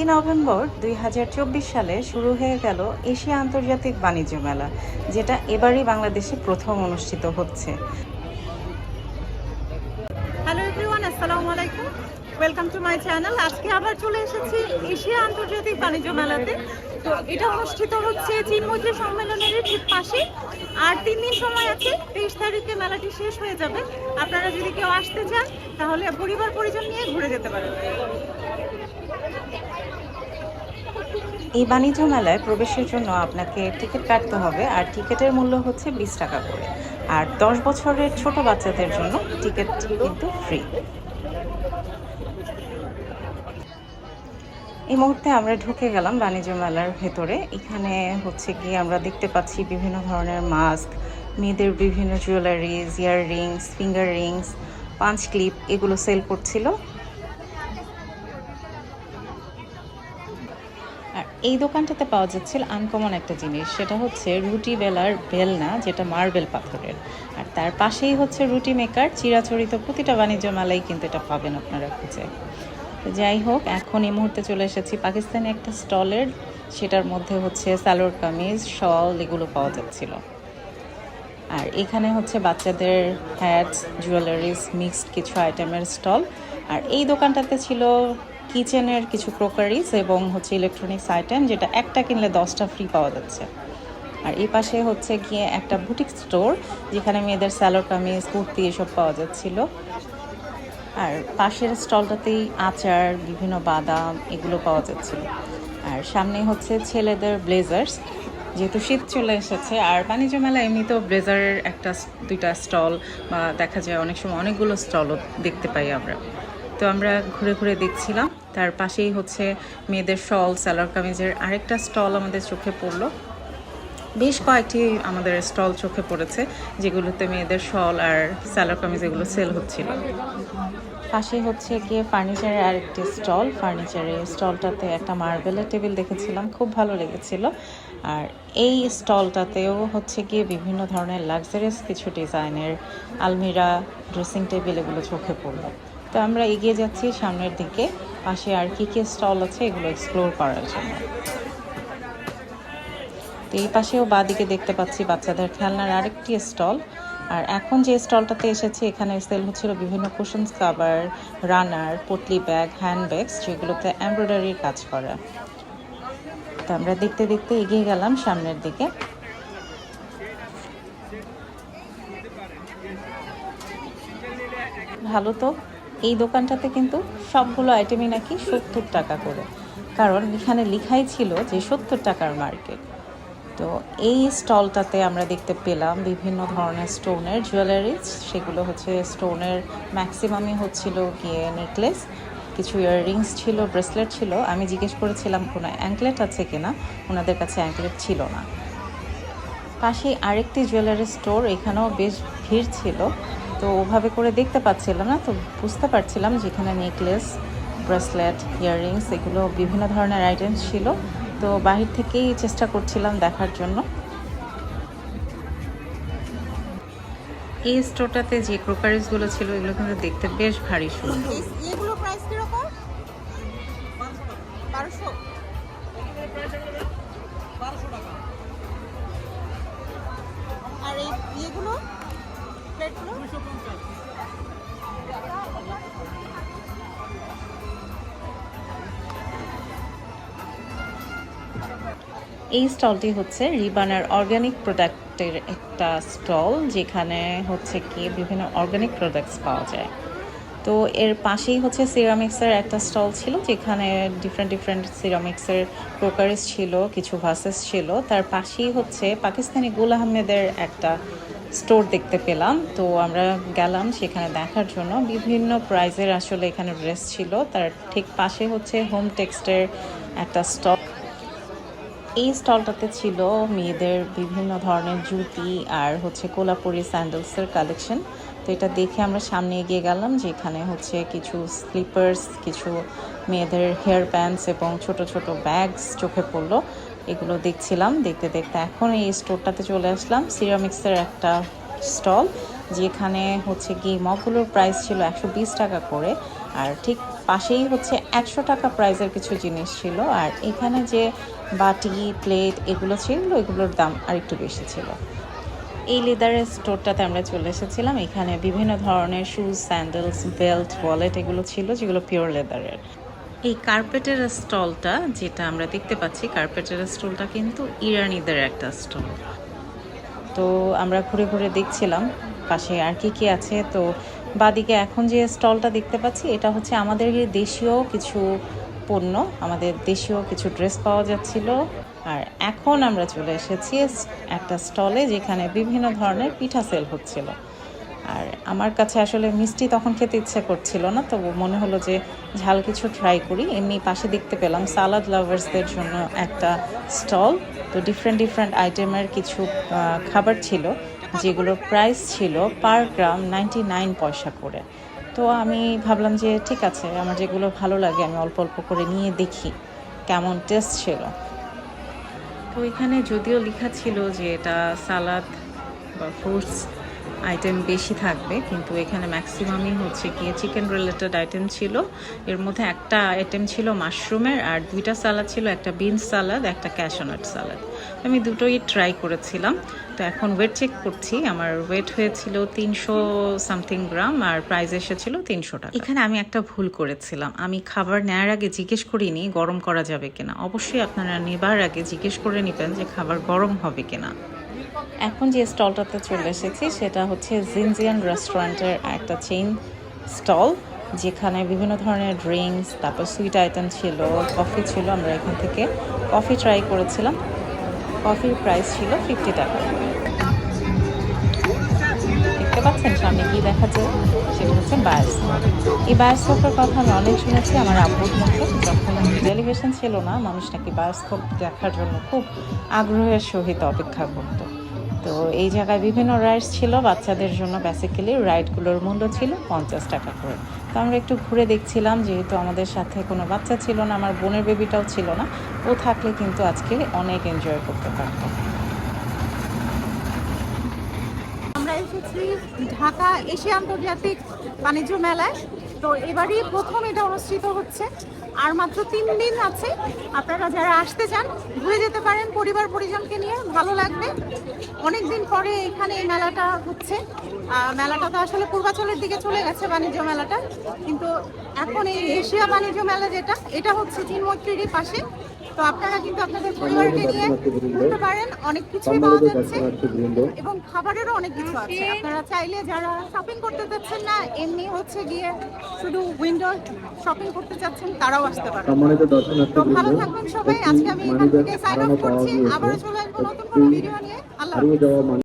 সাতই নভেম্বর দুই হাজার চব্বিশ সালে শুরু হয়ে গেল এশিয়া আন্তর্জাতিক বাণিজ্য মেলা, যেটা এবারই বাংলাদেশে প্রথম অনুষ্ঠিত হচ্ছে। হ্যালো এভরিওয়ান আসসালামু আলাইকুম। ওয়েলকাম টু মাই চ্যানেল আজকে আবার চলে এসেছি এশিয়া আন্তর্জাতিক বাণিজ্য মেলাতে। তো এটা অনুষ্ঠিত হচ্ছে চীন মৈত্রী সম্মেলনের ঠিক পাশে আর তিন দিন সময় আছে, তেইশ তারিখে মেলাটি শেষ হয়ে যাবে। আপনারা যদি কেউ আসতে চান, তাহলে পরিবার পরিজন নিয়ে ঘুরে যেতে পারেন। এই বাণিজ্য মেলায় প্রবেশের জন্য আপনাকে টিকিট কাটতে হবে, আর টিকিটের মূল্য হচ্ছে বিশ টাকা করে। আর দশ বছরের ছোট বাচ্চাদের জন্য টিকিট কিন্তু ফ্রি এই মুহূর্তে আমরা ঢুকে গেলাম বাণিজ্য মেলার ভেতরে। এখানে হচ্ছে গিয়ে আমরা দেখতে পাচ্ছি বিভিন্ন ধরনের মাস্ক, মেয়েদের বিভিন্ন jewelleries ear rings finger rings punch clip এগুলো সেল করছিল। এই দোকানটাতে পাওয়া যাচ্ছিল আনকমন একটা জিনিস, সেটা হচ্ছে রুটি বেলার বেলনা যেটা মার্বেল পাথরের। আর তার পাশেই হচ্ছে রুটি মেকার চিরাচরিত প্রতিটা বাণিজ্য মেলায় কিন্তু এটা পাবেন আপনারা খুঁজে। যাই হোক, এখন এই মুহূর্তে চলে এসেছি পাকিস্তানি একটা স্টলের, সেটার মধ্যে হচ্ছে সালোয়ার কামিজ, শল, এগুলো পাওয়া যাচ্ছিল। আর এখানে হচ্ছে বাচ্চাদের হ্যাটস জুয়েলারিজ মিক্সড কিছু আইটেমের স্টল। আর এই দোকানটাতে ছিল কিচেনের কিছু ক্রোকারিজ এবং হচ্ছে ইলেকট্রনিক্স আইটেম যেটা একটা কিনলে দশটা ফ্রি পাওয়া যাচ্ছে। আর এই পাশে হচ্ছে গিয়ে একটা বুটিক স্টোর যেখানে মেয়েদের স্যালোর কামিজ, কুর্তি এসব পাওয়া যাচ্ছিল। আর পাশের স্টলটাতেই আচার, বিভিন্ন বাদাম এগুলো পাওয়া যাচ্ছিল। আর সামনে হচ্ছে ছেলেদের ব্লেজার্স যেহেতু শীত চলে এসেছে, আর বাণিজ্য মেলা এমনিতেও ব্লেজারের একটা দুইটা স্টল বা দেখা যায় অনেক সময় অনেকগুলো স্টলও দেখতে পাই আমরা। তো আমরা ঘুরে ঘুরে দেখছিলাম। তার পাশেই হচ্ছে মেয়েদের শল, সালোয়ার কামিজের আরেকটা স্টল আমাদের চোখে পড়ল। বেশ কয়েকটি আমাদের স্টল চোখে পড়েছে, যেগুলোতে মেয়েদের শল আর সালোয়ার কামিজ এগুলো সেল হচ্ছিল। পাশে হচ্ছে গিয়ে ফার্নিচারের আরেকটি স্টল। ফার্নিচারের স্টলটাতে একটা মার্বেলের টেবিল দেখেছিলাম, খুব ভালো লেগেছিল। আর এই স্টলটাতেও হচ্ছে গিয়ে বিভিন্ন ধরনের লাক্সারিয়াস কিছু ডিজাইনের আলমিরা ড্রেসিং টেবিল এগুলো চোখে পড়ল। তো আমরা এগিয়ে যাচ্ছি সামনের দিকে। পাশে আর কি কি স্টল আছে এগুলো এক্সপ্লোর করার জন্য। তো এই পাশেও বাদিকে দেখতে পাচ্ছি বাচ্চাদের খেলনার আরেকটি স্টল। আর এখন যে স্টলটাতে এসেছি, এখানে সেল হচ্ছিল বিভিন্ন cushions cover runner potli bag hand bags যেগুলোতে এমব্রয়ডারির কাজ করা। তো আমরা দেখতে দেখতে এগিয়ে গেলাম সামনের দিকে। ভালো তো? এই দোকানটাতে কিন্তু সবগুলো আইটেমই নাকি সত্তর টাকা করে। কারণ এখানে লেখাই ছিল যে সত্তর টাকার মার্কেট তো এই স্টলটাতে আমরা দেখতে পেলাম বিভিন্ন ধরনের স্টোনের জুয়েলারিজ সেগুলো হচ্ছে স্টোনের ম্যাক্সিমামই হচ্ছিল গিয়ে নেকলেস কিছু ইয়াররিংস ছিল ব্রেসলেট ছিল। আমি জিজ্ঞেস করেছিলাম, কোনো অ্যাঙ্কলেট আছে কিনা? ওনাদের কাছে অ্যাঙ্কলেট ছিল না। পাশে আরেকটি জুয়েলারি স্টোর এখানেও বেশ ভিড় ছিল। তো ওভাবে করে দেখতে পাচ্ছিলাম না, তো বুঝতে পারছিলাম যেখানে নেকলেস, ব্রেসলেট, ইয়াররিংস, এগুলো বিভিন্ন ধরনের আইটেমস ছিল। তো বাহির থেকেই চেষ্টা করছিলাম দেখার জন্য। এই স্টোরটাতে যে ক্রোকারিজগুলো ছিল, এগুলো কিন্তু দেখতে বেশ ভারী সুন্দর। এই স্টলটি হচ্ছে রিবানার অর্গ্যানিক প্রোডাক্টের একটা স্টল, যেখানে হচ্ছে কি বিভিন্ন অর্গ্যানিক প্রোডাক্টস পাওয়া যায়। তো এর পাশেই হচ্ছে সিরামিক্সের একটা স্টল ছিল, যেখানে ডিফারেন্ট ডিফারেন্ট সিরামিক্সের ক্রোকারিজ ছিল, কিছু ভাসেস ছিল। তার পাশেই হচ্ছে পাকিস্তানি গুল আহমেদের একটা স্টোর দেখতে পেলাম। তো আমরা গেলাম সেখানে দেখার জন্য। বিভিন্ন প্রাইজের আসলে এখানে ড্রেস ছিল। তার ঠিক পাশে হচ্ছে হোম টেক্সটের একটা স্টল এই স্টলটাতে ছিল মেয়েদের বিভিন্ন ধরনের জুতি আর হচ্ছে কোলাপুরি স্যান্ডেলসের কালেকশন। তো এটা দেখে আমরা সামনে এগিয়ে গেলাম যেখানে হচ্ছে কিছু স্লিপার্স কিছু মেয়েদের হেয়ার ব্যান্ডস এবং ছোট ছোট ব্যাগস চোখে পড়ল। এগুলো দেখছিলাম, দেখতে দেখতে এখন এই স্টোরটাতে চলে আসলাম। সিরামিক্সের একটা স্টল যেখানে হচ্ছে কি মগগুলোর প্রাইস ছিল একশো বিশ টাকা করে। আর ঠিক পাশেই হচ্ছে একশো টাকা প্রাইজের কিছু জিনিস ছিল। আর এখানে যে বাটি প্লেট এগুলো ছিল, এগুলোর দাম আর একটু বেশি ছিল। এই লেদারের স্টোরটাতে আমরা চলে এসেছিলাম। এখানে বিভিন্ন ধরনের শুজ স্যান্ডেলস বেল্ট ওয়ালেট এগুলো ছিল, যেগুলো পিওর লেদারের এই কার্পেটের স্টলটা যেটা আমরা দেখতে পাচ্ছি কার্পেটের স্টলটা কিন্তু ইরানিদের একটা স্টল তো আমরা ঘুরে ঘুরে দেখছিলাম, পাশে আর কি কি আছে। তো বাদিকে এখন যে স্টলটা দেখতে পাচ্ছি, এটা হচ্ছে আমাদের দেশীয় কিছু পণ্য, আমাদের দেশীয় কিছু ড্রেস পাওয়া যাচ্ছিল। আর এখন আমরা চলে এসেছি একটা স্টলে যেখানে বিভিন্ন ধরনের পিঠা সেল হচ্ছিল। আর আমার কাছে আসলে মিষ্টি তখন খেতে ইচ্ছে করছিল না তো মনে হলো যে ঝাল কিছু ট্রাই করি। এমনি পাশে দেখতে পেলাম সালাদ লাভার্সদের জন্য একটা স্টল। তো ডিফারেন্ট ডিফারেন্ট আইটেমের কিছু খাবার ছিল। যেগুলোর প্রাইস ছিল পার গ্রাম নাইনটি নাইন পয়সা করে। তো আমি ভাবলাম যে ঠিক আছে, আমার যেগুলো ভালো লাগে আমি অল্প অল্প করে নিয়ে দেখি কেমন টেস্ট ছিল। তো এখানে যদিও লেখা ছিল যে এটা সালাদ বা ফ্রুটস আইটেম বেশি থাকবে, কিন্তু এখানে ম্যাক্সিমামই হচ্ছে গিয়ে চিকেন রিলেটেড আইটেম ছিল। এর মধ্যে একটা আইটেম ছিল মাশরুমের আর দুইটা সালাদ ছিল, একটা বিনস সালাদ একটা ক্যাশনাট সালাদ আমি দুটোই ট্রাই করেছিলাম। তো এখন ওয়েট চেক করছি। আমার ওয়েট হয়েছিল তিনশো সামথিং গ্রাম আর প্রাইস এসেছিল তিনশো টাকা। এখানে আমি একটা ভুল করেছিলাম। আমি খাবার নেওয়ার আগে জিজ্ঞেস করিনি, গরম করা যাবে কিনা। অবশ্যই আপনারা নেবার আগে জিজ্ঞেস করে নেবেন যে খাবার গরম হবে কিনা। এখন যে স্টলটাতে চলে এসেছি, সেটা হচ্ছে জিনজিয়ান রেস্টুরেন্টের একটা চেইন স্টল যেখানে বিভিন্ন ধরনের ড্রিঙ্কস তারপর সুইট আইটেম ছিল কফি ছিল, আমরা এখান থেকে কফি ট্রাই করেছিলাম। কফির প্রাইস ছিল ফিফটি টাকা। দেখতে পাচ্ছেন সামনে কি দেখা যায় সেটা হচ্ছে বায়োস্কোপ এই বায়োস্কোপের কথা আমি অনেক শুনেছি আমার আব্বুর মুখে যখন টেলিভিশন ছিল না, মানুষ নাকি বায়োস্কোপ দেখার জন্য খুব আগ্রহের সহিত অপেক্ষা করতো। তো এই জায়গায় বিভিন্ন রাইডস ছিল, বাচ্চাদের জন্য বেসিক্যালি রাইডগুলোর মূল্য ছিল পঞ্চাশ টাকা করে। তো আমরা একটু ঘুরে দেখছিলাম, যেহেতু আমাদের সাথে কোনো বাচ্চা ছিল না, আমার বোনের বেবিটাও ছিল না, ও থাকলে কিন্তু আজকে অনেক এনজয় করতে পারতাম আমরা এসেছি ঢাকা এশিয়া আন্তর্জাতিক বাণিজ্য মেলায়। তো এবারই প্রথম এটা অনুষ্ঠিত হচ্ছে। আর মাত্র তিন দিন আছে। আপনারা যারা আসতে চান, ঘুরে যেতে পারেন পরিবার পরিজনকে নিয়ে। ভালো লাগবে। অনেক দিন পরে এখানে এই মেলাটা হচ্ছে। মেলাটা তো আসলে পূর্বাচলের দিকে চলে গেছে বাণিজ্য মেলাটা। কিন্তু এখন এই এশিয়া বাণিজ্য মেলা যেটা, এটা হচ্ছে চিনমৈত্রীর পাশে। তো আপনারা কিন্তু আপনাদের পরিবারকে নিয়ে ঘুরতে পারেন অনেক কিছুই পাওয়া যাচ্ছে এবং খাবারেরও অনেক কিছু আছে। আপনারা চাইলে যারা শপিং করতে চাচ্ছেন না এমনি হচ্ছে গিয়ে শুধু উইন্ডো শপিং করতে চাচ্ছেন তারাও আসতে পারেন। তো ভালো থাকবেন সবাই। আজকে আমি এখান থেকে সাইন অফ করছি। আবারও চলে আসব নতুন কোনো ভিডিও নিয়ে। আল্লাহ